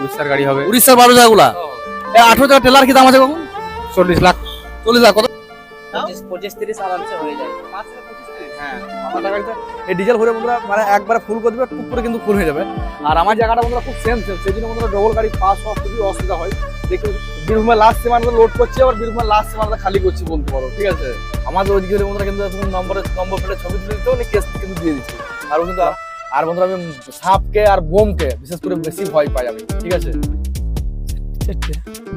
উড়িষ্যার গাড়ি হবে। উড়িষ্যার বারো জায়গাগুলা? আঠারো টাকা টেলার কি দাম আছে কখন? চল্লিশ লাখ। চল্লিশ লাখ কত? হয়ে যায়। হ্যাঁ। আমার গাড়িতে এই ডিজেল ভরে বন্ধুরা মানে একবারে ফুল করে দেবে টুক করে কিন্তু ফুল হয়ে যাবে। আর আমার জায়গাটা বন্ধুরা খুব সেম সেম সেই জন্য বন্ধুরা ডবল গাড়ি পাস হওয়া খুবই অসুবিধা হয়। দেখে বীরভূমের লাস্ট সীমানা লোড করছি আবার বীরভূমের লাস্ট খালি করছি বলতে পারো ঠিক আছে? আমাদের ওইদিকে বন্ধুরা কিন্তু নম্বরে নম্বর ছবি তুলে দিতে অনেক কেস কিন্তু দিয়ে দিচ্ছি। আর ও কিন্তু আর বন্ধুরা আমি সাপকে আর বোমকে বিশেষ করে বেশি ভয় পাই আমি ঠিক আছে?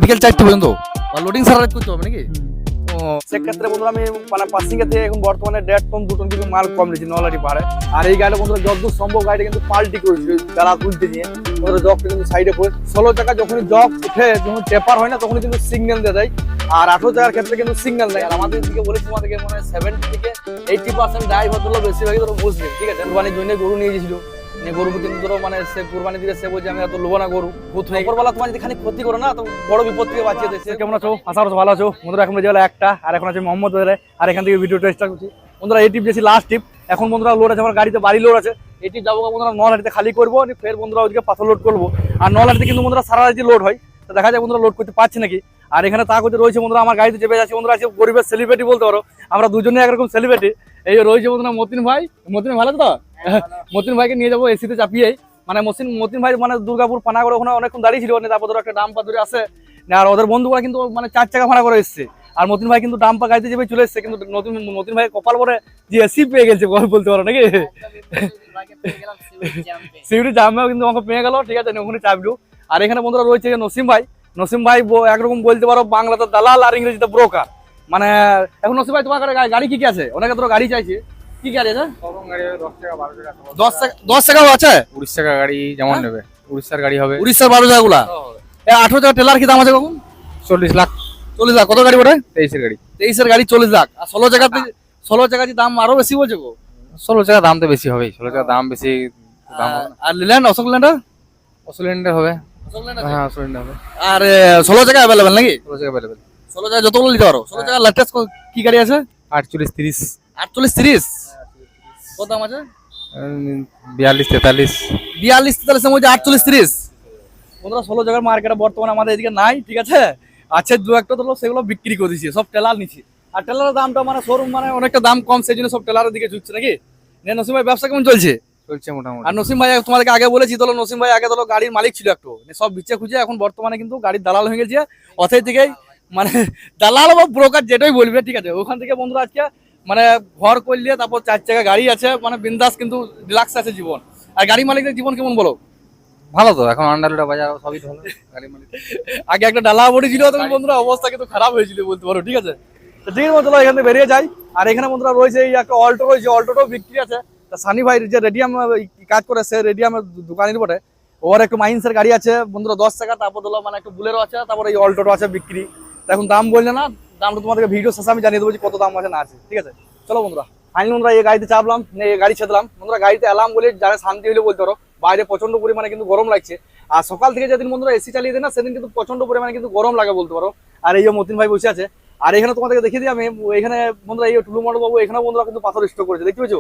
বিকেল চারটে পর্যন্ত। লোডিং সারা করতে হবে নাকি? সেক্ষেত্রে বন্ধুরা আমি মানে পাসিং এর এখন বর্তমানে দেড় টন দু টন কিন্তু মাল কম নিয়েছি নলাটি পাহাড়ে আর এই গাড়িটা বন্ধুরা যতদূর সম্ভব গাড়িটা কিন্তু পাল্টি করেছিল যারা তুলতে নিয়ে বন্ধুরা জগটা কিন্তু সাইডে পড়ে। ষোলো টাকা যখনই জগ উঠে যখন টেপার হয় না, তখনই কিন্তু সিগন্যাল দিয়ে দেয়। আর আঠারো টাকার ক্ষেত্রে কিন্তু সিগন্যাল দেয়। আর আমাদের দিকে বলেছি আমাদেরকে মানে সেভেন্টি থেকে এইটি পার্সেন্ট ড্রাইভার ধরো বেশিরভাগই ধরো বুঝবে ঠিক আছে? কুরবানির জন্য গরু নিয়ে গেছিল। গরু কিন্তু ধরো মানে সে কুরবানি দিলে সে বলছে আমি এত লোবো না গরু। ভূত হয়ে উপরবেলা তোমার যদি ক্ষতি করো না তো বড় বিপদ থেকে বাঁচিয়ে দিচ্ছে কেমন আছো? আশা করছ ভালো আছো। বন্ধুরা এখন বেজে একটা আর এখন আছে মোহাম্মদ আর এখান থেকে করছি। বন্ধুরা এই টিপ দিয়েছি লাস্ট টিপ এখন বন্ধুরা লোড আছে আমার গাড়িতে বাড়ি লোড আছে। যাব বন্ধুরা নলহাটিতে খালি করব ফের বন্ধুরা ওইদিকে পাথর লোড করব। আর নলহাটিতে কিন্তু বন্ধুরা সারা রাজ্যে লোড হয় তো দেখা যায় বন্ধুরা লোড করতে পারছি নাকি। আর এখানে তা করতে রয়েছে বন্ধুরা আমার গাড়িতে চেপে যাচ্ছে। বন্ধুরা আছে গরিবের সেলিব্রিটি বলতে পারো। আমরা দুজনে একরকম সেলিব্রিটি এই রয়েছে বন্ধুরা মতিন ভাই। মতিন ভালো তো? মতিন ভাইকে নিয়ে যাব এসিতে চাপিয়ে। মানে মসিন মতিন ভাই মানে দুর্গাপুর পানাগড় ওখানে অনেকক্ষণ দাঁড়িয়ে ছিল তারপর ধরো একটা ডাম্পা ধরে আসে। আর ওদের বন্ধুরা কিন্তু মানে চার চাকা ভাড়া করে এসছে। আর মতিন ভাই কিন্তু ডাম্পা গাড়িতে চেপে চলে এসছে, কিন্তু নতুন মতিন ভাই কপাল পরে যে এসি পেয়ে গেছে বলতে পারো নাকি? সিউড়ি জামও কিন্তু আমাকে পেয়ে গেল, ঠিক আছে, ওখানে চাপলু আর এখানে বন্ধুরা রয়েছে নসিম ভাই। নসিম ভাই একরকম বলতে পারো বাংলাতে দালাল আর ইংরেজিতে ব্রোকার মানে এখন নসিম ভাই তোমার গাড়ি কি কি আছে? অনেকে তোর গাড়ি চাইছে। কি গাড়ি আছে দশ টাকা টাকা দশ টাকা টাকাও আছে? উড়িষ্যার গাড়ি যেমন হ্যাঁ? নেবে। উড়িষ্যার গাড়ি হবে। উড়িষ্যার বারো জায়গাগুলা আঠারো টাকা টেলার কি দাম আছে কখন? চল্লিশ লাখ। চল্লিশ লাখ। কত গাড়ি ওটা তেইশের গাড়ি। তেইশের গাড়ি চল্লিশ লাখ। আর ষোলো জায়গাতে ষোলো জায়গাতে দাম আরও বেশি বলছে গো। ষোলো টাকা দাম তো বেশি হবে ষোলো টাকা দাম বেশি। আর লিল্যান্ড অশোক ল্যান্ডার? সিলিন্ডার হবে। হ্যাঁ সিলিন্ডার হবে। আর ষোলো জায়গা অ্যাভেলেবেল নাকি? ষোলো টাকা অ্যাভেলেবেল ষোলো জায়গা যতগুলো নিতে পারো ষোলো জায়গা লেটেস্ট কি গাড়ি আছে? আটচল্লিশ তিরিশ। আটচল্লিশ তিরিশ? কত দাম আছে? বিয়াল্লিশ তেতাল্লিশ। বিয়াল্লিশ তেতাল্লিশের মধ্যে আটচল্লিশ তিরিশ। বন্ধুরা ষোলো জায়গার মার্কেটে বর্তমানে আমাদের এদিকে নাই ঠিক আছে? আছে দু একটা তো সেগুলো বিক্রি করে দিচ্ছে সব টেলার নিচ্ছে। আর টেলারের দামটা মানে শোরুম মানে অনেকটা দাম কম সেই জন্য সব টেলারের দিকে ঝুঁকছে নাকি? নসিম ভাই ব্যবসা কেমন চলছে? চলছে মোটামুটি। আর নসিম ভাই তোমাদেরকে আগে বলেছি ধরো নসিম ভাই আগে ধরো গাড়ির মালিক ছিল একটু। নিয়ে সব বিচ্ছে খুঁজে এখন বর্তমানে কিন্তু গাড়ির দালাল হয়ে গেছে। অথৈ থেকেই মানে দালাল বা ব্রোকার যেটাই বলবে ঠিক আছে? ওখান থেকে বন্ধুরা আজকে মানে ঘর করলে তারপর চার চাকা গাড়ি আছে মানে বিন্দাস কিন্তু রিল্যাক্স আছে জীবন। আর গাড়ি মালিকদের জীবন কেমন বলো? ভালো তো এখন আন্ডারলোডা বাজার সবই ভালো। গাড়ি মালিক আগে একটা ডালা বডি ছিল তখন বন্ধুরা অবস্থা কিন্তু খারাপ হয়েছিল বলতে পারো ঠিক আছে? তো ঠিক আছে চলো এখান থেকে বেরিয়ে যাই। আর এখানে বন্ধুরা রয়েছে এই একটা অল্টো রয়েছে অল্টোটাও বিক্রি আছে। তা সানি ভাই যে রেডিয়াম কাজ করে সে রেডিয়ামের দোকানের বটে। ওর একটু মাইন্সের গাড়ি আছে বন্ধুরা দশ টাকা তারপর ধরো মানে একটু বুলেরও আছে তারপর এই অল্টোটো আছে বিক্রি। এখন দাম বললে না, দামটা তোমাদেরকে ভিডিও শেষে আমি জানিয়ে দেবো যে কত দাম আছে, না আছে। ঠিক আছে? চলো বন্ধুরা ফাইনাল বন্ধুরা, এই গাড়িতে চাপলাম, এই গাড়ি ছেদলাম বন্ধুরা, গাড়িতে এলাম বলে যারা শান্তি হইলে বলতে পারো, বাইরে প্রচণ্ড পরিমাণে কিন্তু গরম লাগছে। আর সকাল থেকে যেদিন বন্ধুরা এসি চালিয়ে দেয় না, সেদিন কিন্তু প্রচণ্ড পরিমাণে কিন্তু গরম লাগে বলতে পারো। আর এই যে মতিন ভাই বসে আছে, আর এখানে তোমাদেরকে দেখিয়ে দিই আমি, এখানে বন্ধুরা, এই টুলু বাবু এখানে বন্ধুরা কিন্তু পাথর স্টক করেছে, দেখতে পেয়েছ?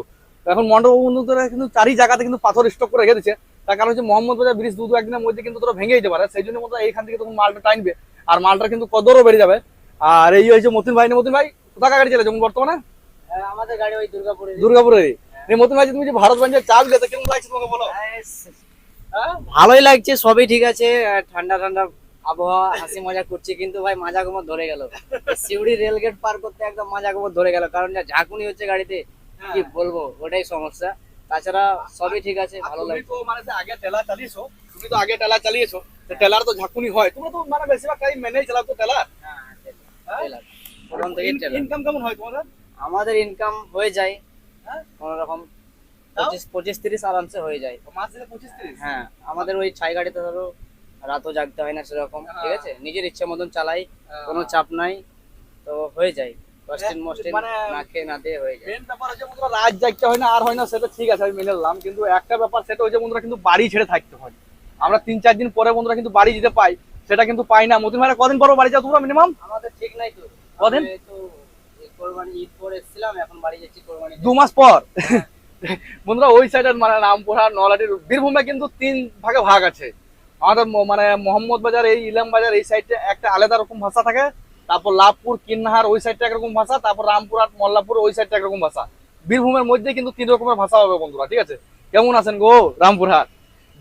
এখন মন্ডপ বাবু বন্ধুরা কিন্তু চারি জায়গাতে কিন্তু পাথর স্টক করে রেখে দিচ্ছে তার কারণ হচ্ছে মোহাম্মদ বাজার ব্রিজ দু দু একদিনের মধ্যে কিন্তু তোরা ভেঙে যেতে পারে, সেই জন্য বন্ধুরা এইখান থেকে তখন মালটা টাইনবে আর মালটা কিন্তু কদরও বেড়ে যাবে। আর এই হয়েছে মতিন ভাই। মতিন ভাই কোথা গাড়ি যেমন বর্তমানে? আমাদের গাড়ি ওই দুর্গাপুরে। দুর্গাপুরে। মতিন ভাই তুমি যে ভারত বাঞ্চের চাপ গেছে কেমন লাগছে তোমাকে বলো? হ্যাঁ? ভালোই লাগছে সবই ঠিক আছে। ঠান্ডা ঠান্ডা আবহাওয়া হাসি মজা করছি কিন্তু ভাই মাজা গোমর ধরে গেল। সিউড়ি রেল গেট পার করতে একদম মাজা গোমর ধরে গেল কারণ যা ঝাঁকুনি হচ্ছে গাড়িতে কি বলব ওটাই সমস্যা। তাছাড়া সবই ঠিক আছে ভালো তো মানে আগে টেলা চালিয়েছো তুমি তো আগে টেলা চালিয়েছো। টেলার তো ঝাঁকুনি হয়। তোমরা তো মানে বেশিরভাগ টাইম মেনেই চালাও তো টেলার। থেকেই টেলার। ইনকাম কেমন হয় তোমাদের? আমাদের ইনকাম হয়ে যায়। হ্যাঁ? কোন রকম পঁচিশ পঁচিশ তিরিশ আরামসে হয়ে যায়। মাস থেকে পঁচিশ তিরিশ? হ্যাঁ আমাদের ওই ছাই গাড়িতে ধরো রাতও জাগতে হয় না সেরকম ঠিক আছে? নিজের ইচ্ছে মতন চালাই কোনো চাপ নাই তো হয়ে যায়। কস্টিন মস্টিন না খেয়ে না দিয়ে হয়ে যায়। মেন ব্যাপার হচ্ছে বন্ধুরা রাত জাগতে হয় না আর হয় না সেটা ঠিক আছে আমি মেনে নিলাম। কিন্তু একটা ব্যাপার সেটা হচ্ছে বন্ধুরা কিন্তু বাড়ি ছেড়ে থাকতে হয়। আমরা তিন চার দিন পরে বন্ধুরা কিন্তু বাড়ি যেতে পাই সেটা কিন্তু পাই না। মতিন ভাইরা কদিন পর বাড়ি যাও তোমরা মিনিমাম আমাদের ঠিক নাই তো। কদিন? দু মাস পর। বন্ধুরা ওই সাইডের মানে রামপুরহাট নলাটির বীরভূমে কিন্তু তিন ভাগে ভাগ আছে। আমাদের মানে মোহাম্মদ বাজার এই ইলাম বাজার এই সাইডে একটা আলাদা রকম ভাষা থাকে। তারপর লাভপুর কিন্নাহার ওই সাইডটা একরকম ভাষা। তারপর রামপুরহাট মল্লাপুর ওই সাইডটা একরকম ভাষা। বীরভূমের মধ্যে কিন্তু তিন রকমের ভাষা হবে বন্ধুরা ঠিক আছে? কেমন আছেন গো রামপুরহাট?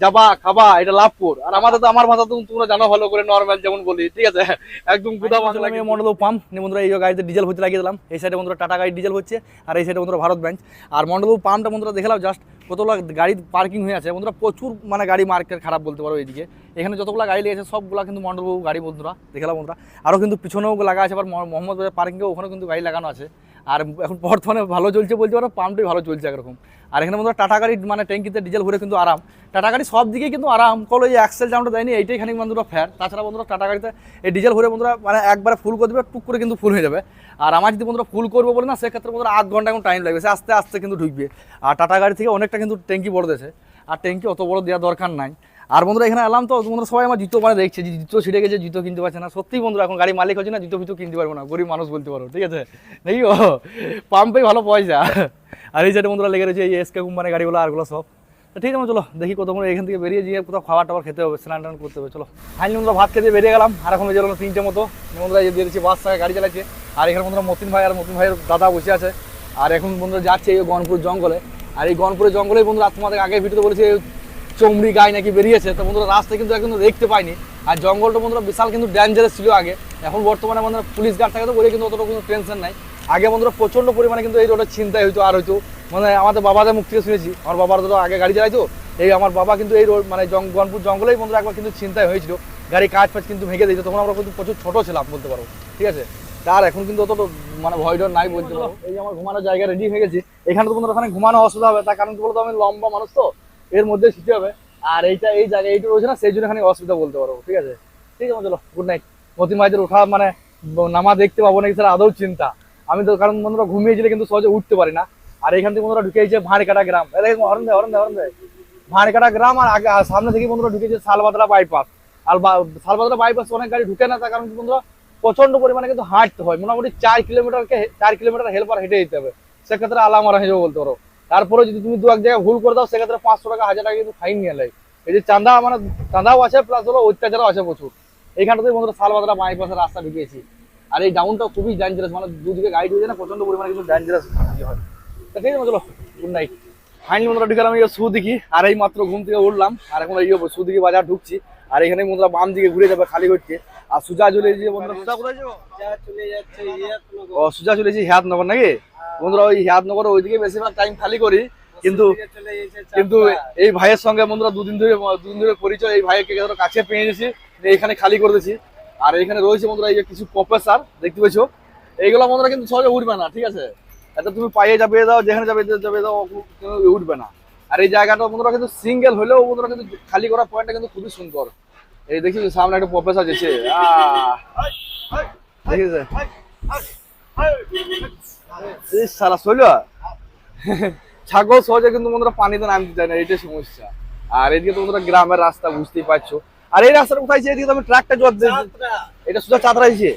যাবা খাবা এটা লাভপুর আর আমাদের তো আমার ভাষা তো তোমরা জানো ভালো করে নর্মাল যেমন বলি ঠিক আছে? একদম গুদা ভাষা লাগে মন্ডল পাম্প বন্ধুরা এই গাড়িতে ডিজেল হতে লাগিয়ে দিলাম। এই সাইডে বন্ধুরা টাটা গাড়ি ডিজেল হচ্ছে আর এই সাইডে বন্ধুরা ভারত ব্যাংক আর মন্ডল পাম্পটা বন্ধুরা দেখলাম জাস্ট কতগুলো গাড়ি পার্কিং হয়ে আছে। বন্ধুরা প্রচুর মানে গাড়ি মার্কেট খারাপ বলতে পারো এইদিকে। এখানে যতগুলো গাড়ি লেগেছে সবগুলো কিন্তু মন্ডলবাবু গাড়ি বন্ধুরা দেখলাম বন্ধুরা। আরও কিন্তু পিছনেও লাগা আছে আবার মহ- মোহাম্মদ বাজার পার্কিংয়ে ওখানেও কিন্তু গাড়ি লাগানো আছে। আর এখন বর্তমানে ভালো চলছে বলতে পারো, পাম্পটাই ভালো চলছে একরকম। আর এখানে বন্ধুরা টাটা গাড়ি মানে ট্যাঙ্কিতে ডিজেল ভরে কিন্তু আরাম। টাটা গাড়ি সব দিকেই কিন্তু আরাম। কল এই অ্যাক্সেল জামটা দেয়নি, এইটাই খানিক বন্ধুরা ফ্যার তাছাড়া বন্ধুরা টাটা গাড়িতে এই ডিজেল ভরে বন্ধুরা মানে একবারে ফুল করে দেবে, টুক করে কিন্তু ফুল হয়ে যাবে। আর আমার যদি বন্ধুরা ফুল করব বলে না, সেক্ষেত্রে বন্ধুরা আধ ঘণ্টা এখন টাইম লাগবে, সে আস্তে আস্তে কিন্তু ঢুকবে। আর টাটা গাড়ি থেকে অনেকটা কিন্তু ট্যাঙ্কি বড় দিয়েছে। আর ট্যাঙ্কি অত বড় দেওয়ার দরকার নাই। আর বন্ধুরা এখানে এলাম তো বন্ধুরা সবাই আমার জুতো মানে দেখছে যে জুতো ছিঁড়ে গেছে, জুতো কিনতে পারছে না। সত্যি বন্ধুরা, এখন গাড়ি মালিক হচ্ছে না, জুতো ফিতো কিনতে পারব না। গরিব মানুষ বলতে পারো, ঠিক আছে? নাকি ও পাম্পেই ভালো পয়সা। আর এই সাইডে বন্ধুরা লেগে রয়েছে এই এসকে কোম্পানি গাড়িগুলো আরগুলো সব। ঠিক আছে চলো, দেখি কত মনে এখান থেকে বেরিয়ে গিয়ে কোথাও খাবার টাবার খেতে হবে, স্নান টান করতে হবে, চলো। ফাইনালি বন্ধুরা ভাত খেতে বেরিয়ে গেলাম, আর এখন গেলো তিনটে মতো। বন্ধুরা এই বেরিয়েছি বাস থেকে, গাড়ি চালাচ্ছে। আর এখানে বন্ধুরা মতিন ভাই, আর মতিন ভাইয়ের দাদা বসে আছে। আর এখন বন্ধুরা যাচ্ছে এই গনপুর জঙ্গলে। আর এই গনপুরের জঙ্গলে বন্ধুরা তোমাদের আগে ভিডিওতে বলেছে চমড়ি গায়ে নাকি বেরিয়েছে, তো বন্ধুরা রাস্তায় কিন্তু একদম দেখতে পাইনি। আর জঙ্গলটা বন্ধুরা বিশাল কিন্তু ডেঞ্জারাস ছিল আগে। এখন বর্তমানে বন্ধুরা পুলিশ গার্ড থাকে তো বলে কিন্তু অতটা কোনো টেনশন নাই। আগে বন্ধুরা প্রচণ্ড পরিমাণে কিন্তু এই রোডের চিন্তায় হইতো, আর হইতো। মানে আমাদের বাবাদের মুখ থেকে শুনেছি, আমার বাবার তো আগে গাড়ি চালাইতো, এই আমার বাবা কিন্তু এই রোড মানে জং- গনপুর জঙ্গলেই বন্ধুরা একবার কিন্তু চিন্তায় হয়েছিল। গাড়ি কাজ ফাজ কিন্তু ভেঙে দিয়েছে, তখন আমরা কিন্তু প্রচুর ছোট ছিলাম, বলতে পারব ঠিক আছে? তার এখন কিন্তু অত মানে ভয় ডর নাই বলতে পারো। এই আমার ঘুমানোর জায়গা রেডি হয়ে গেছি। এখানে তো বন্ধুরা ওখানে ঘুমানো অসুবিধা হবে, তার কারণ কি বলতো, আমি লম্বা মানুষ তো। এর মধ্যে শিখতে হবে। আর এইটা, এই জায়গা এইটা রয়েছে না, সেই জন্য এখানে অসুবিধা বলতে পারব, ঠিক আছে? ঠিক আছে, চলো গুড নাইট মতিন ভাইদের ওঠা মানে নামা দেখতে পাবো নাকি স্যার আদৌ চিন্তা। আমি তো, কারণ বন্ধুরা ঘুমিয়েছিলে, কিন্তু সহজে উঠতে পারি না। আর এখান থেকে বন্ধুরা ঢুকেছে ভাঁড়কাটা গ্রাম। হরণ দেয় হরন দেয় হরন দেয় ভাঁড়কাটা গ্রাম আর আগে সামনে থেকে বন্ধুরা ঢুকেছে শালবাদরা বাইপাস আর শালবাদরা বাইপাস অনেক গাড়ি ঢুকে না, তার কারণ বন্ধুরা প্রচণ্ড পরিমাণে কিন্তু হাঁটতে হয়। মোটামুটি চার কিলোমিটারকে চার কিলোমিটার হেল্পার হেঁটে যেতে হবে। সেক্ষেত্রে আলামারা যাবে বলতে পারো। তারপরে যদি তুমি দু এক জায়গায় ভুল করে দাও সেক্ষেত্রে পাঁচশো টাকা হাজার টাকা কিন্তু ফাইন নিয়ে নেয়। এই যে চাঁদা মানে চাঁদাও আছে প্লাস হলো অত্যাচারও আছে প্রচুর। এইখানটাতে বন্ধুরা শালবাদরা বাইপাসের রাস্তা ঢুকিয়েছি আর এই ডাউনটা খুবই ডেঞ্জারাস মানে দুদিকে গাড়ি ঢুকে না প্রচণ্ড পরিমাণে কিন্তু ডেঞ্জারাস হয়। তো ঠিক আছে চলো গুড নাইট ফাইনালি বন্ধুরা ঢুকালাম এই সুদিঘি আর এই মাত্র ঘুম থেকে উঠলাম আর এখন এই সুদিঘি বাজার ঢুকছি আর এখানে বন্ধুরা বাম দিকে ঘুরে যাবে খালি হচ্ছে আর সুজা চলে যে বন্ধুরা। সুজা কোথায় যাব? যাচ্ছে ও সুজা চলে এসেছি হিয়াতনগর নাকি? বন্ধুরা ওই হিয়াতনগর ওইদিকে বেশিরভাগ টাইম খালি করি কিন্তু কিন্তু এই ভাইয়ের সঙ্গে বন্ধুরা দুদিন ধরে দুদিন ধরে পরিচয় এই ভাইকে ধরো কাছে পেয়ে গেছি যে এখানে খালি করে দিয়েছি আর এখানে রয়েছে বন্ধুরা এই যে কিছু প্রফেসর দেখতে পেয়েছ এইগুলো বন্ধুরা কিন্তু সহজে উঠবে না ঠিক আছে এটা তুমি পায়ে যাবে দাও যেখানে যাবে যাবে দাও উঠবে না আর এই জায়গাটা বন্ধুরা কিন্তু সিঙ্গেল হলেও বন্ধুরা কিন্তু খালি করার পয়েন্টটা কিন্তু খুবই সুন্দর এই দেখি সামনে একটা প্রফেসর যেছে দেখিছে এই সারা শৈল। ছাগল সহজে কিন্তু বন্ধুরা পানিতে নামতে চায় না এটাই সমস্যা। আর এদিকে তো বন্ধুরা গ্রামের রাস্তা বুঝতেই পারছ। আর এই রাস্তাটা কোথায় এদিকে আমি ট্রাকটা জল এটা সুদা চাতরা আছে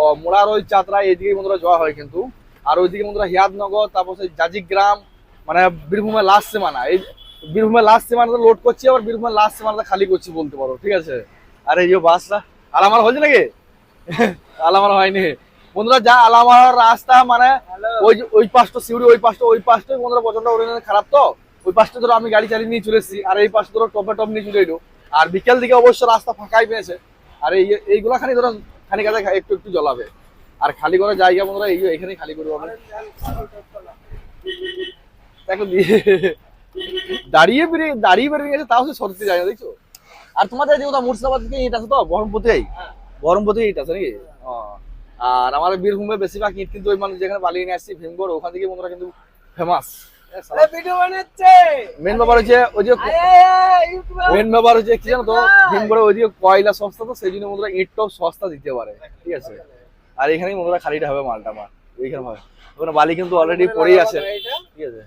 ও মোড়ার ওই চাতরা এইদিকে বন্ধুরা যাওয়া হয় কিন্তু। আর ওইদিকে বন্ধুরা হিয়াদনগর তারপর সেই জাজিক গ্রাম মানে বীরভূমের লাস্ট সীমানা। এই বীরভূমের লাস্ট সীমানাতে লোড করছি আবার বীরভূমের লাস্ট সীমানাতে খালি করছি বলতে পারো ঠিক আছে? আর এই যে বাসটা। আলামার হয়েছে নাকি? আলামার হয়নি। বন্ধুরা যা আলামার রাস্তা মানে ওই ওই পাশটা সিউড়ি ওই পাশটা ওই পাশটাই বন্ধুরা প্রচণ্ড পরিমাণে খারাপ তো? ওই পাশটা ধরো আমি গাড়ি চালিয়ে নিয়ে চলে এসেছি আর এই পাশটা ধরো টপে টপ নিয়ে চলে এলো। আর বিকেল দিকে অবশ্য রাস্তা ফাঁকাই পেয়েছে। আর এই এইগুলা খানি ধরো খানি কাজে একটু একটু জ্বলাবে আর খালি করার জায়গা বন্ধুরা এই এখানেই খালি করব পাবে দেখো দিয়ে দাঁড়িয়ে বেরিয়ে দাঁড়িয়ে বেরিয়ে গেছে তাও সে সরতে যায় না দেখছ? আর তোমাদের যে কোথাও মুর্শিদাবাদ থেকে ইট আছে তো? বহরমপুরতে বহরমপুরতে ইট আছে নাকি? ও। আর আমাদের বীরভূমে বেশিরভাগ ইট কিন্তু ওই মানুষ যেখানে বালিয়ে নিয়ে আসছি ভীমগড় ওখান থেকে বন্ধুরা কিন্তু ফেমাস মেন ব্যাপার হচ্ছে ওই যে মেন ব্যাপার হচ্ছে কি জানো তো? ভীমগড়ে ওইদিকে কয়লা সস্তা তো সেই জন্য বন্ধুরা ইটটাও সস্তা দিতে পারে। ঠিক আছে? আর এখানেই বন্ধুরা খালিটা হবে মালটা আমার। এইখানে হবে ওখানে বালি কিন্তু অলরেডি পড়েই আছে। ঠিক আছে?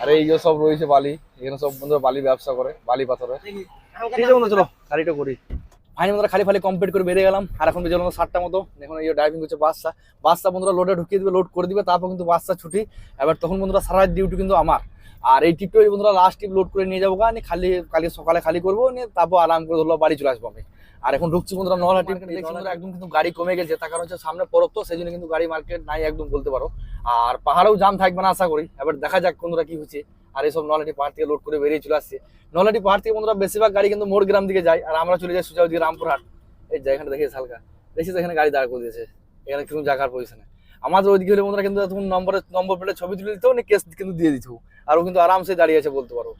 আর এই যে সব রয়েছে বালি। এখানে সব বন্ধুরা বালি ব্যবসা করে বালি পাথরে ঠিক আছে বন্ধু চলো খালিটা করি। ফাইনাল বন্ধুরা খালি ফালি কমপ্লিট করে বেরিয়ে গেলাম। আর এখন বেজে সাতটা মতো। এখন এই ড্রাইভিং করছে বাসটা। বাসটা বন্ধুরা লোডে ঢুকিয়ে দেবে লোড করে দিবে, তারপর কিন্তু বাসটা ছুটি। এবার তখন বন্ধুরা সারা ডিউটি কিন্তু আমার। আর এই টিপটা বন্ধুরা লাস্ট টিপ লোড করে নিয়ে যাব খালি, কালকে সকালে খালি করব, নিয়ে তারপর আরাম করে ধরলো বাড়ি চলে আসব আমি। আর এখন ঢুকছি বন্ধুরা নলা টিপ দেখছি বন্ধুরা একদম কিন্তু গাড়ি কমে গেছে তার কারণ হচ্ছে সামনে পরব তো সেই জন্য কিন্তু গাড়ি মার্কেট নাই একদম বলতে পারো। আর পাহাড়েও জাম থাকবে না আশা করি। এবার দেখা যাক বন্ধুরা কি হচ্ছে। আর এইসব নলহাটি পাহাড় থেকে লোড করে বেরিয়ে চলে আসছে। নলহাটি পাহাড় থেকে বন্ধুরা বেশিরভাগ গাড়ি কিন্তু মোড় গ্রাম দিকে যায়। আর আমরা চলে যাই সোজা ওদিকে রামপুরহাট। এই জায়গাটা দেখে হালকা? দেখছি এখানে গাড়ি দাঁড় করে দিয়েছে? এখানে কিন্তু জায়গার পজিশনে আমাদের ওইদিকে হলে বন্ধুরা কিন্তু নম্বরে নম্বর প্লেটে ছবি তুলে দিতেও নি কেস কিন্তু দিয়ে দিত আর ও কিন্তু আরামসে দাঁড়িয়ে আছে বলতে পারো।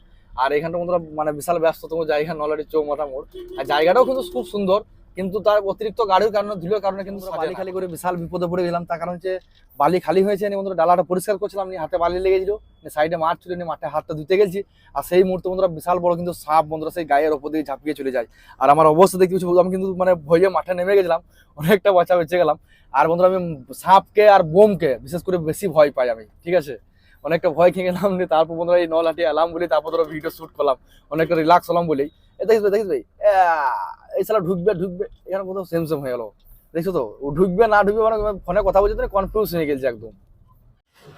আর এখানটা বন্ধুরা মানে বিশাল ব্যস্ততম জায়গা নলাটি চৌমাথা মোড় আর জায়গাটাও কিন্তু খুব সুন্দর কিন্তু তার অতিরিক্ত গাড়ির কারণে ধুলোর কারণে কিন্তু বালি খালি করে বিশাল বিপদে পড়ে গেলাম। তার কারণ হচ্ছে বালি খালি হয়েছে নিয়ে বন্ধুরা ডালাটা পরিষ্কার করছিলাম নিয়ে হাতে বালি লেগেছিল। সাইডে মাঠ ছিল নিয়ে মাঠে হাতটা ধুতে গেছি। আর সেই মুহূর্তে বন্ধুরা বিশাল বড় কিন্তু সাপ বন্ধুরা সেই গায়ের ওপর দিয়ে ঝাঁপিয়ে চলে যায়। আর আমার অবস্থা দেখতে পাচ্ছি আমি কিন্তু মানে ভয়ে মাঠে নেমে গেছিলাম অনেকটা বাঁচা বেঁচে গেলাম। আর বন্ধুরা আমি সাপকে আর বোমকে বিশেষ করে বেশি ভয় পাই আমি ঠিক আছে? অনেকটা ভয় খেয়ে গেলাম নিয়ে তারপর বন্ধুরা এই নলাটি এলাম বলি তারপর ধরো ভিডিও শ্যুট করলাম। অনেকটা রিল্যাক্স হলাম বলেই এ, দেখিস ভাই দেখিস ভাই। এই সালা ঢুকবে ঢুকবে। এখানে কোথাও সেম সেম হয়ে গেল। দেখছ তো, ও ঢুকবে, না ঢুকবে মানে ফোনে কথা বলছে তো কনফিউজ হয়ে গেছে একদম।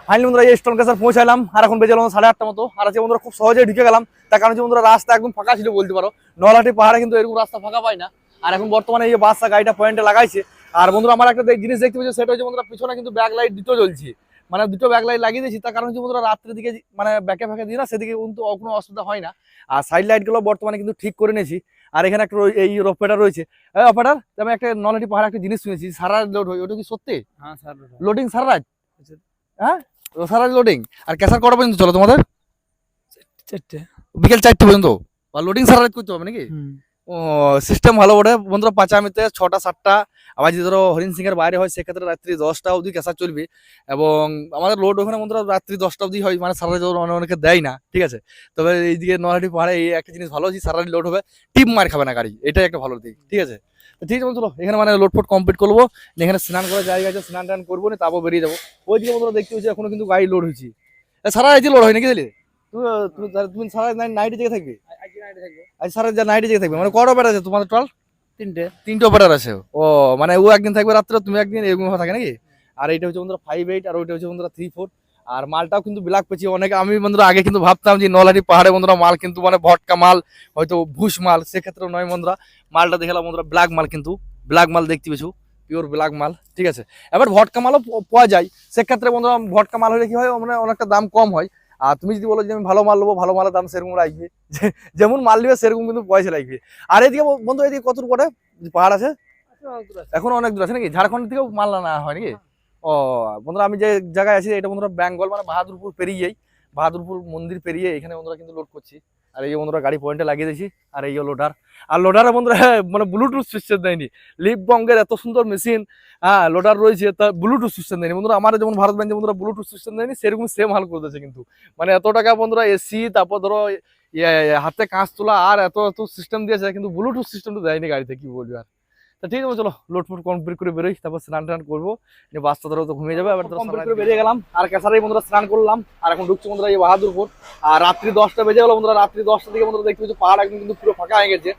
ফাইনালি বন্ধুরা এই স্টোন কাছার পৌঁছালাম আর এখন বেজে সাড়ে আটটা মতো। আর আজকে বন্ধুরা খুব সহজে ঢুকে গেলাম। তার কারণ বন্ধুরা রাস্তা একদম ফাঁকা ছিল বলতে পারো। নলাটি পাহাড়ে কিন্তু এরকম রাস্তা ফাঁকা পায় না। আর এখন বর্তমানে এই যে বাসটা গাড়িটা পয়েন্টে লাগাইছে। আর বন্ধুরা আমার একটা জিনিস দেখতে পাচ্ছি, সেটা হচ্ছে বন্ধুরা পিছনে কিন্তু ব্যাক লাইট দুটো জ্বলছে। মানে দুটো ব্যাক লাইট লাগিয়ে দিয়েছি তার কারণ হচ্ছে বন্ধুরা রাত্রের দিকে মানে ব্যাকে ফ্যাকে দিই না সেদিকে কিন্তু কোনো অসুবিধা হয় না। আর সাইড লাইটগুলো বর্তমানে কিন্তু ঠিক করে নিয়েছি। আর এখানে একটা এই অপারেটার রয়েছে। এই অপারেটার আমি একটা নলাটি পাহাড়ে একটা জিনিস শুনেছি সারা লোড হয়। ওটা কি সত্যি? হ্যাঁ স্যার লোডিং সারা রাত? হ্যাঁ? ও সারা লোডিং আর ক্যাশার কটা পর্যন্ত চলো তোমাদের? চারটে। বিকেল চারটে পর্যন্ত? লোডিং সারা রাত করতে হবে নাকি? ও সিস্টেম ভালো ওটা বন্ধুরা পাঁচামিতে ছটা সাতটা আবার যদি ধরো হরিণ সিং এর বাইরে হয় সেক্ষেত্রে রাত্রি দশটা অবধি ক্যাসার চলবে এবং আমাদের লোড ওখানে বন্ধুরা রাত্রি দশটা অবধি হয় মানে সারা অনেক- অনেকে দেয় না ঠিক আছে? তবে এইদিকে নয়াটি পাহাড়ে এই একটা জিনিস ভালো আছে সারা লোড হবে টিপ মার খাবে না গাড়ি এটাই একটা ভালো দিক ঠিক আছে? ঠিক আছে চলো এখানে মানে লোড ফোট কমপ্লিট করব এখানে স্নান করার জায়গা আছে স্নান টান করব না তারপর বেরিয়ে যাব। ওইদিকে বন্ধুরা দেখতে হচ্ছে এখনও কিন্তু গাড়ি লোড হয়েছে। এ, সারা রাত লোড হয় নাকি দিলে তুমি তুমি সারা নাইটে জেগে থাকবে? আজ সারা নাইটে জেগে থাকবে মানে কটা আছে তোমাদের টোটাল তিনটে। তিনটে অপারেটার আছে ও। মানে ও একদিন থাকবে রাত্রে, তুমি একদিন এরকম থাকে নাকি? আর এইটা হচ্ছে বন্ধুরা ফাইভ এইট আর ওইটা হচ্ছে বন্ধুরা থ্রি ফোর আর মালটাও কিন্তু ব্ল্যাক পেয়েছি। অনেক আমি বন্ধুরা আগে কিন্তু ভাবতাম যে নলারি পাহাড়ে বন্ধুরা মাল কিন্তু মানে ভটকা মাল, হয়তো ভুস মাল, সেক্ষেত্রে নয় বন্ধুরা। মালটা দেখলাম বন্ধুরা ব্ল্যাক মাল কিন্তু। ব্ল্যাক মাল দেখতে পেয়েছ পিওর ব্ল্যাক মাল, ঠিক আছে? এবার ভটকা মালও পাওয়া যায়। সেক্ষেত্রে বন্ধুরা ভটকা মাল হলে কি হয় মানে অনেকটা দাম কম হয়। আর তুমি যদি বলো যে আমি ভালো মাল নেব, ভালো মালের দাম সেরকম লাগবে যেমন মাল নেবে, সেরকম কিন্তু পয়সা লাগবে। আর এদিকে বন্ধু, এদিকে কত পরে পাহাড় আছে? এখন অনেক দূর আছে নাকি? ঝাড়খণ্ড থেকেও মাল না হয় নাকি? ও, বন্ধুরা, আমি যে জায়গায় আছি, এটা বন্ধুরা বেঙ্গল মানে বাহাদুরপুর পেরিয়েই, বাহাদুরপুর মন্দির পেরিয়ে এখানে বন্ধুরা কিন্তু লোড করছি। আর এই বন্ধুরা গাড়ি পয়েন্টে লাগিয়ে দিয়েছি, আর এই লোডার আর লোডারে বন্ধুরা মানে ব্লুটুথ সিস্টেম দেয়নি। লিপ বঙ্গের এত সুন্দর মেশিন হ্যাঁ লোডার রয়েছে, তা ব্লুটুথ সিস্টেম দেয়নি। বন্ধুরা আমার যেমন ভারত ব্যাংকে বন্ধুরা ব্লুটুথ সিস্টেম দেয়নি, সেরকম সেম হাল করে দিয়েছে কিন্তু। মানে এত টাকা বন্ধুরা এসি তারপর ধরো হাতে কাঁচ তোলা, আর এত এত সিস্টেম দিয়েছে, কিন্তু ব্লুটুথ সিস্টেমটা দেয়নি গাড়িতে, কি বলবি আর। তা ঠিক আছে চলো লোড ফোড কমপ্লিট করে বেরোই তারপর স্নান টান করব। বাচ্চা ধরো তো ঘুমিয়ে যাবে এবার কমপ্লিট করে বেরিয়ে গেলাম আর ক্যাসারাই বন্ধুরা স্নান করলাম আর এখন ঢুকছি বন্ধুরা এই বাহাদুরপুর আর রাত্রি দশটা বেজে গেল বন্ধুরা রাত্রি দশটা থেকে বন্ধুরা দেখতে পাচ্ছি পাহাড় একদম কিন্তু পুরো ফাঁকা হয়ে গেছে।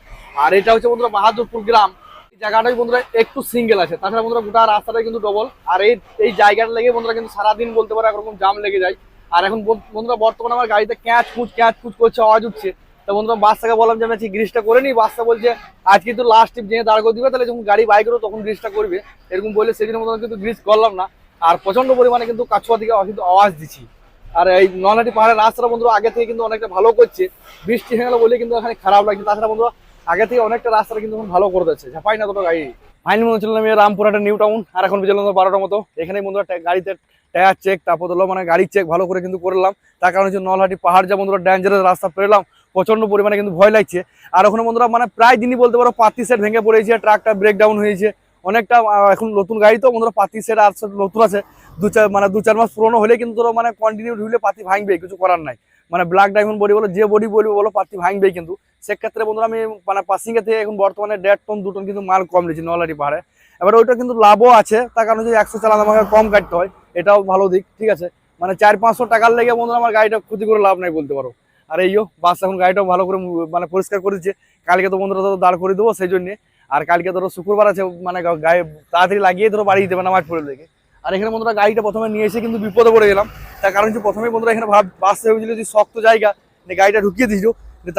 আর এটা হচ্ছে বন্ধুরা বাহাদুরপুর গ্রাম। এই জায়গাটাই বন্ধুরা একটু সিঙ্গেল আছে তাছাড়া বন্ধুরা গোটা রাস্তাটাই কিন্তু ডবল আর এই এই জায়গাটা লেগে বন্ধুরা কিন্তু সারাদিন বলতে পারে একরকম জাম লেগে যায়। আর এখন বন্ধুরা বর্তমানে আমার গাড়িতে ক্যাঁচ কুচ ক্যাঁচ কুচ করছে আওয়াজ উঠছে। তো বন্ধুরা বাসটাকে বললাম যে আমি গ্রিসটা করে নিই। বাসটা বলছে, আজকে কিন্তু লাস্ট টিপ নিয়ে দাঁড় করে দিবে, তাহলে যখন গাড়ি বাইক তখন গ্রিসটা করবে। এরকম বলে সেদিন মতো কিন্তু গ্রিস করলাম না। আর প্রচণ্ড পরিমাণে কিন্তু কাছুয়া দিকে কিন্তু আওয়াজ দিচ্ছি। আর এই নলহাটি পাহাড়ের রাস্তাটা বন্ধুরা আগে থেকে কিন্তু অনেকটা ভালো করছে। বৃষ্টি হয়ে গেল বলে কিন্তু এখানে খারাপ লাগছে। তাছাড়া বন্ধুরা, আগে থেকে অনেকটা রাস্তাটা কিন্তু এখন ভালো করে দিচ্ছে ঝাপাই না দুটো গাড়ি। ফাইনাল মনে হচ্ছিল আমি রামপুরহাটের নিউ টাউন আর এখন বিজেলাম বারোটার মতো। এখানে বন্ধুরা গাড়িতে টায়ার চেক তারপর হলো মানে গাড়ির চেক ভালো করে কিন্তু করলাম। তার কারণ হচ্ছে নলহাটি পাহাড় যা বন্ধুরা ডেঞ্জারাস রাস্তা পেরলাম প্রচণ্ড পরিমাণে কিন্তু ভয় লাগছে। আর ওখানে বন্ধুরা মানে প্রায় দিনই বলতে পারো পাতি সেট ভেঙে পড়েছে, ট্রাকটা ব্রেকডাউন হয়েছে। অনেকটা এখন নতুন গাড়ি তো, বন্ধুরা পাতি সেট আর নতুন আছে। দু চার মানে দু চার মাস পুরনো হলে কিন্তু ধরো মানে কন্টিনিউ ঢুকলে পাতি ভাঙবে কিছু করার নাই। মানে ব্ল্যাক ডায়মন্ড বডি বলো, যে বডি বলবে বলো, পাতি ভাঙবেই কিন্তু। সেক্ষেত্রে বন্ধুরা আমি মানে পাসিংয়ে থেকে এখন বর্তমানে দেড় টন দু টন কিন্তু মাল কম নিয়েছি নলারি পাহাড়ে। এবার ওইটা কিন্তু লাভও আছে, তার কারণ হচ্ছে একশো চালান আমাকে কম কাটতে হয়, এটাও ভালো দিক, ঠিক আছে? মানে চার পাঁচশো টাকার লেগে বন্ধুরা আমার গাড়িটা ক্ষতি করে লাভ নাই বলতে পারো। আর এইও বাস এখন গাড়িটাও ভালো করে মানে পরিষ্কার করেছে। কালকে তো বন্ধুরা ধরো দাঁড় করে দেবো সেই জন্যে আর কালকে ধরো শুক্রবার আছে মানে গায়ে তাড়াতাড়ি লাগিয়ে ধরো বাড়ি দেবে নামাজ পড়ে লেগে আর এখানে বন্ধুরা গাড়িটা প্রথমে নিয়ে এসে কিন্তু বিপদে পড়ে গেলাম। তার কারণ হচ্ছে প্রথমে বন্ধুরা এখানে ভাব বাসতে হয়েছিল যে শক্ত জায়গা গাড়িটা ঢুকিয়ে দিয়েছিল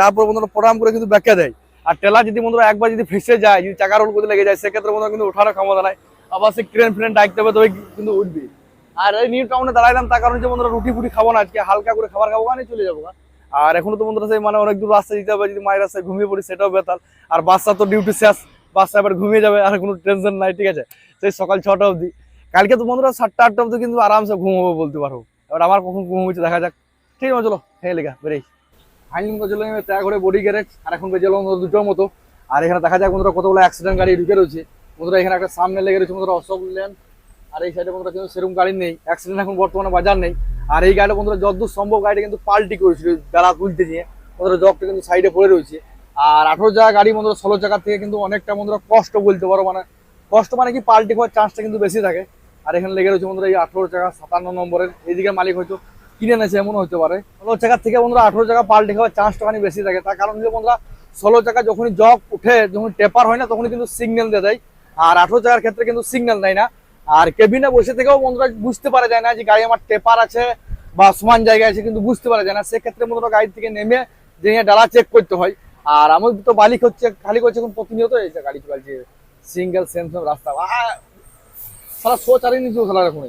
তারপর বন্ধুরা প্রণাম করে কিন্তু ব্যাখ্যা দেয়। আর টেলা যদি বন্ধুরা একবার যদি ফেসে যায়, যদি চাকা রোল করতে লেগে যায়, সেক্ষেত্রে বন্ধুরা কিন্তু ওঠার ক্ষমতা নাই। আবার সে ক্রেন ফ্রেন ডাকতে হবে তবে কিন্তু উঠবে। আর এই নিউ টাউনে দাঁড়াইলাম, তার কারণ হচ্ছে বন্ধুরা রুটি ফুটি খাব না আজকে, হালকা করে খাবার খাব মানে চলে যাব গা। আর এখনও তো বন্ধুরা সেই মানে অনেক দূর রাস্তা দিতে হবে, যদি মায়ের রাস্তায় ঘুমিয়ে পড়ি সেটাও বেতাল আর বাচ্চা তো ডিউটি শেষ, বাচ্চা এবার ঘুমিয়ে যাবে, আর কোনো টেনশন নাই, ঠিক আছে? সেই সকাল ছটা অবধি। কালকে তো বন্ধুরা সাতটা, আটটা অবধি কিন্তু আরামসে ঘুমোবো বলতে পারো। এবার আমার কখন ঘুম হচ্ছে দেখা যাক। ঠিক আছে চলো, খেয়ে লেগা বেরেই ফাইনাল চলে ট্র্যাক করে বডি গ্যারেজ আর এখন বেজে বন্ধুরা দুটোর মতো। আর এখানে দেখা যাক বন্ধুরা কতগুলো অ্যাক্সিডেন্ট গাড়ি ঢুকে রয়েছে। বন্ধুরা এখানে একটা সামনে লেগে রয়েছে, বন্ধুরা অশোক লেন। আর এই সাইডে বন্ধুরা কিন্তু সেরকম গাড়ি নেই। অ্যাক্সিডেন্ট এখন বর্তমানে বাজার নেই। আর এই গাড়িটা বন্ধুরা যতদূর সম্ভব গাড়িটা কিন্তু পাল্টি করেছিল বেলা তুলতে নিয়ে বন্ধুরা জগটা কিন্তু সাইডে পড়ে রয়েছে। আর আঠারো চাকা গাড়ি বন্ধুরা, ষোলো চাকার থেকে কিন্তু অনেকটা বন্ধুরা কষ্ট বলতে পারো। মানে কষ্ট মানে কি পাল্টি হওয়ার চান্সটা কিন্তু বেশি থাকে। আর এখানে লেগে রয়েছে বন্ধুরা এই আঠারো চাকা সাতান্ন নম্বরের। এইদিকে মালিক হয়তো কিনে নেছে এমন হতে পারে। ষোলো চাকার থেকে বন্ধুরা আঠারো চাকা পাল্টি খাওয়ার চান্সটা খানি বেশি থাকে। তার কারণ হচ্ছে বন্ধুরা, ষোলো চাকা যখনই জগ উঠে যখন টেপার হয় না, তখনই কিন্তু সিগন্যাল দিয়ে দেয়। আর আঠারো চাকার ক্ষেত্রে কিন্তু সিগন্যাল দেয় না। আর কেবিনে বসে থেকেও বন্ধুরা বুঝতে পারা যায় না যে গাড়ি আমার টেপার আছে বা সমান জায়গায় আছে, কিন্তু বুঝতে পারা যায় না। সেক্ষেত্রে বন্ধুরা গাড়ি থেকে নেমে যে ডালা চেক করতে হয়। আর আমার তো বালিক হচ্ছে, খালি করছে এখন প্রতিনিয়ত এই গাড়ি চলছে। সিঙ্গেল সেন্সর রাস্তা! সারা শো চালিয়ে নিচ্ছি সালা এখন।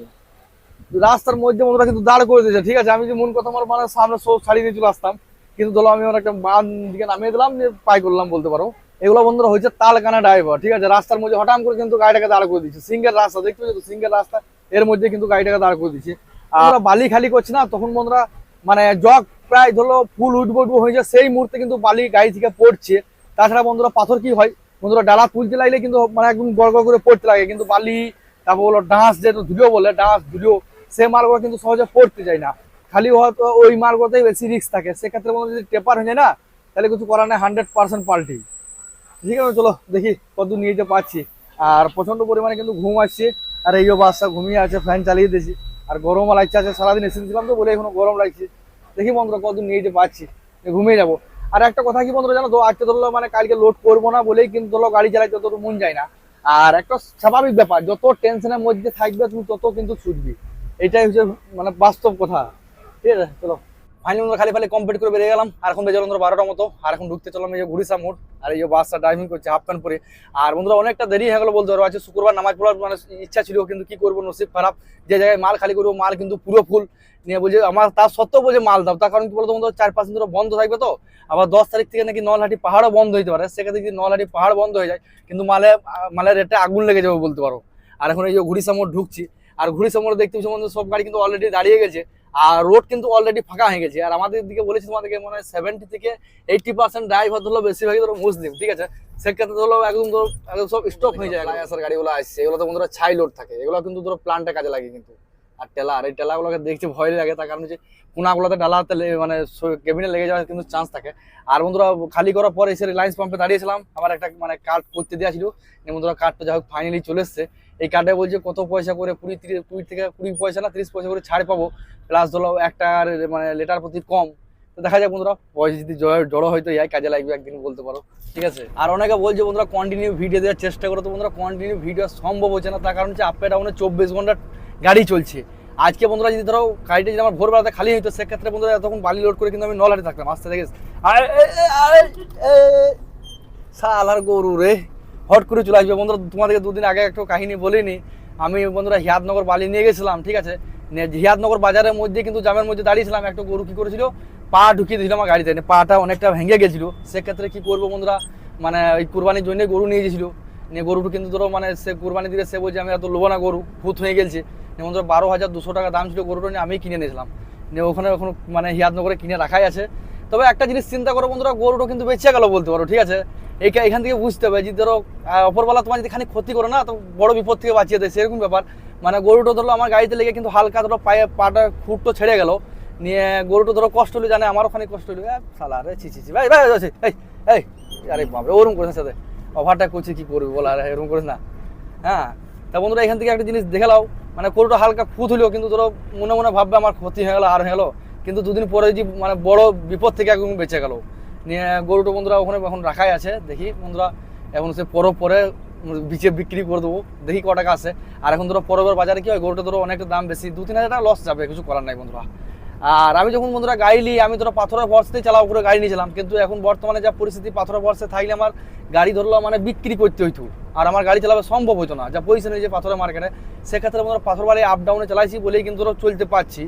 রাস্তার মধ্যে বন্ধুরা কিন্তু দাঁড় করে দিয়েছে, ঠিক আছে? আমি যে মন কথা আমার মানে সামনে শো ছাড়িয়ে নিয়ে চলে আসতাম কিন্তু ধরো আমি একটা বান দিকে নামিয়ে দিলাম পাই করলাম বলতে পারো। এগুলো বন্ধুরা হচ্ছে তালকানা ড্রাইভার ঠিক আছে? রাস্তার মধ্যে হঠাৎ করে কিন্তু গাড়িটাকে দাঁড় করে দিচ্ছে সিঙ্গেল রাস্তা দেখতে পাচ্ছ সিঙ্গেল রাস্তা এর মধ্যে কিন্তু গাড়িটাকে দাঁড় করে দিচ্ছে আর বালি খালি করছে না তখন বন্ধুরা মানে জগ প্রায় ধরো ফুল উঠবো উঠবো হয়ে যায়। সেই মুহূর্তে কিন্তু বালি গাড়ি থেকে পড়ছে। তাছাড়া বন্ধুরা পাথর কি হয়? বন্ধুরা ডালা তুলতে লাগলে কিন্তু মানে একদম গড় গড় করে পড়তে লাগে। কিন্তু বালি তারপর হলো ডাঁস যেটা ধুলিও বলে ডাঁস ধুলিও সে মালগুলো কিন্তু সহজে পড়তে যায় না। খালি হয়তো ওই মালগুলোতেই বেশি রিস্ক থাকে। সেক্ষেত্রে বন্ধু যদি টেপার হয়ে যায় না তাহলে কিছু করার নেই হান্ড্রেড পার্সেন্ট পাল্টি। ঠিক আছে, চলো দেখি কতদূর নিয়ে যেতে পারছি। আর প্রচণ্ড পরিমাণে কিন্তু ঘুম আসছে, আর এই বাচ্চা ঘুমিয়ে আছে ফ্যান চালিয়ে দিয়েছি। আর গরম লাগছে আছে সারাদিন এসে ছিলাম তো বলে এখনও গরম লাগছে। দেখি বন্ধুরা কতদূর নিয়ে যেতে পারছি ঘুমিয়ে যাব। আর একটা কথা কি বন্ধুরা জানো তো, আজকে ধরলো মানে কালকে লোড করব না বলেই কিন্তু ধরো গাড়ি চালাইতে তত মন যায় না। আর একটা স্বাভাবিক ব্যাপার, যত টেনশনের মধ্যে থাকবে তুমি তত কিন্তু ছুটবি। এটাই হচ্ছে মানে বাস্তব কথা। ঠিক আছে, চলো। ফাইনাল খালি ফালি কমপ্লিট করে বেরিয়ে গেলাম। আর এখন বেজে বারোটার মতো। আর এখন ঢুকতে চললাম এই যে ঘুরিসা মোড় আর এই যে বাসটা ড্রাইভিং করছে হাফ প্যান্ট পরে আর বন্ধুরা অনেকটা দেরি হয়ে গেল বলতে পারব আজকে শুক্রবার নামাজ পড়ার মানে ইচ্ছা ছিল, কিন্তু কি করব, নসিব খারাপ। যে জায়গায় মাল খালি করব, মাল কিন্তু পুরো ফুল নিয়ে বলছে, আমার তার সত্ত্বেও বলছে মাল দাও। তার কারণ কি বলতো বন্ধুরা, চার পাঁচ দিন ধরে বন্ধ থাকবে তো। আবার দশ তারিখ থেকে নাকি নলহাটি পাহাড়ও বন্ধ হইতে পারে। সেক্ষেত্রে যদি নলহাটি পাহাড় বন্ধ হয়ে যায়, কিন্তু মালে, মালের রেটে আগুন লেগে যাবে বলতে পারো। আর এখন এই যে ঘুরিসা মোড় ঢুকছি। আর ঘুরিসা মোড়ে দেখতে বন্ধু সব গাড়ি কিন্তু অলরেডি দাঁড়িয়ে গেছে। আর রোড কিন্তু অলরেডি ফাঁকা হয়ে গেছে। আর আমাদের দিকে বলেছি তোমাদেরকে, মনে হয় সেভেন্টি থেকে এইটটি পার্সেন্ট ড্রাইভার ধরলো বেশিরভাগই ধরো মুসলিম, ঠিক আছে? সেক্ষেত্রে ধরো একদম ধরো, একদম সব স্টপ হয়ে যায় আসার গাড়িগুলো আসছে। এগুলো তো বন্ধুরা ছাই লোড থাকে। এগুলো কিন্তু ধরো প্লান্টে কাজে লাগে কিন্তু। আর টেলা, আর এই টেলাগুলোকে দেখতে ভয় লাগে, তার কারণ হচ্ছে কোনাগুলোতে ডালাতে মানে কেবিনে লেগে যাওয়ার কিন্তু চান্স থাকে। আর বন্ধুরা, খালি করার পরে এসে রিলায়েন্স পাম্পে দাঁড়িয়েছিলাম। আমার একটা মানে কার্ড করতে দেওয়া ছিল। বন্ধুরা কার্ডটা যাই হোক ফাইনালি চলে এসছে। এই কার্ডে বলছে কত পয়সা করে কুড়ি তিরিশ, কুড়ি থেকে কুড়ি পয়সা না তিরিশ পয়সা করে ছাড় পাবো প্লাস ধরো একটা মানে লেটার প্রতি কম। তো দেখা যাক বন্ধুরা, পয়সা যদি জড়ো হয়তো এই কাজে লাগবে একদিন বলতে পারো, ঠিক আছে? আর অনেকে বলছে বন্ধুরা কন্টিনিউ ভিডিও দেওয়ার চেষ্টা করো তো বন্ধুরা কন্টিনিউ ভিডিও সম্ভব হচ্ছে না, তার কারণ হচ্ছে আপে ডাউনে চব্বিশ ঘণ্টা গাড়ি চলছে। আজকে বন্ধুরা যদি ধরো গাড়িটা যদি আমার ভোরবেলাতে খালি হইতো, সেক্ষেত্রে বন্ধুরা তখন বালি লোড করে কিন্তু আমি নলহাটে থাকতাম, আসতে থেকে সালার গরু রে। হট করে চলে আসবে। বন্ধুরা, তোমাদেরকে দুদিন আগে একটু কাহিনী বলিনি। আমি বন্ধুরা হিয়াদনগর বালি নিয়ে গেছিলাম, ঠিক আছে? হিয়াদনগর বাজারের মধ্যে কিন্তু, জামের মধ্যে দাঁড়িয়েছিলাম, একটা গরু কি করেছিল? পা ঢুকিয়ে দিয়েছিল আমার গাড়িতে। পাটা অনেকটা ভেঙে গেছিল। সেক্ষেত্রে কি করব বন্ধুরা? মানে ওই কুরবানির জন্যে গরু নিয়ে গেছিল। নিয়ে গরুটা কিন্তু ধরো মানে সে কুরবানি দিলে সে বলছে, আমি এত লোবো না গরু, ভূত হয়ে গেছে বন্ধুরা, বারো হাজার দুশো টাকা দাম ছিল গরুটা নিয়ে আমি কিনে নিয়েছিলাম। নিয়ে ওখানে এখন মানে হিয়াদনগরে কিনে রাখাই আছে। তবে একটা জিনিস চিন্তা করো বন্ধুরা গরুটা কিন্তু বেঁচে গেল বলতে পারো, ঠিক আছে? এইটা এখান থেকে বুঝতে হবে যে ধরো অপরবেলা তোমার যদি খানিক ক্ষতি করো না, তো বড় বিপদ থেকে বাঁচিয়ে দেয়, সেরকম ব্যাপার। মানে গরুটা ধরো আমার গাড়িতে লেগে কিন্তু হালকা ধরো পায়ে পাটা খুঁটটো ছেড়ে গেল। নিয়ে গরুটা ধরো কষ্ট হলো, জানে আমারও খানিক কষ্ট হলো। শালা রে, ছি ছি ভাই ভাই এই এই, আরে বাপরে, ওরম করিস না সাথে। ওভারটা করছি, কি করবি বল, আরে এরকম করিস না। হ্যাঁ তা বন্ধুরা এখান থেকে একটা জিনিস দেখে মানে গরুটা হালকা খুঁত হলেও কিন্তু ধরো মনে মনে ভাববে আমার ক্ষতি হয়ে গেলো আর হয়ে গেলো। কিন্তু দুদিন পরে যদি মানে বড় বিপদ থেকে একদম বেঁচে গেল। নিয়ে গরুটা বন্ধুরা ওখানে এখন রাখাই আছে, দেখি বন্ধুরা, এখন সে পরব পরে বিচে বিক্রি করে দেবো, দেখি ক টাকা আছে আর এখন ধরো পরবের বাজারে কি হয়, গরুটা ধরো অনেকটা দাম বেশি, দু তিন হাজার টাকা লস যাবে, কিছু করার নাই বন্ধুরা। আর আমি যখন বন্ধুরা গাড়ি নিই আমি ধরো পাথরের বর্ষতেই চালাও করে গাড়ি নিয়েছিলাম, কিন্তু এখন বর্তমানে যা পরিস্থিতি, পাথরের বর্ষে থাকলে আমার গাড়ি ধরলো মানে বিক্রি করতে হইতো। আর আমার গাড়ি চালাবে সম্ভব হতো না। যা পজিশনে যে পাথরের মার্কেটে, সেক্ষেত্রে বন্ধুরা পাথর বাড়ি আপ ডাউনে চালাইছি বলেই কিন্তু ধরো চলতে পারছি।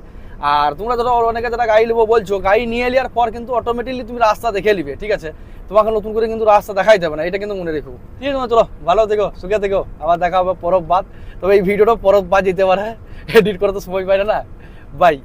আর তোমরা ধরো অনেকে যারা গাড়ি নেব বলছো, গাড়ি নিয়ে নেওয়ার পর কিন্তু অটোমেটিকলি তুমি রাস্তা দেখে নিবে, ঠিক আছে? তোমাকে নতুন করে কিন্তু রাস্তা দেখাই যাবে না, এটা কিন্তু মনে রেখো। ঠিক আছে, চলো, ভালো থেকো, সুখে থেকো, আবার দেখা হবে পরব বাদ তবে এই ভিডিওটা পরব বাদ যেতে পারে, এডিট করে তো সময় পাই না বাই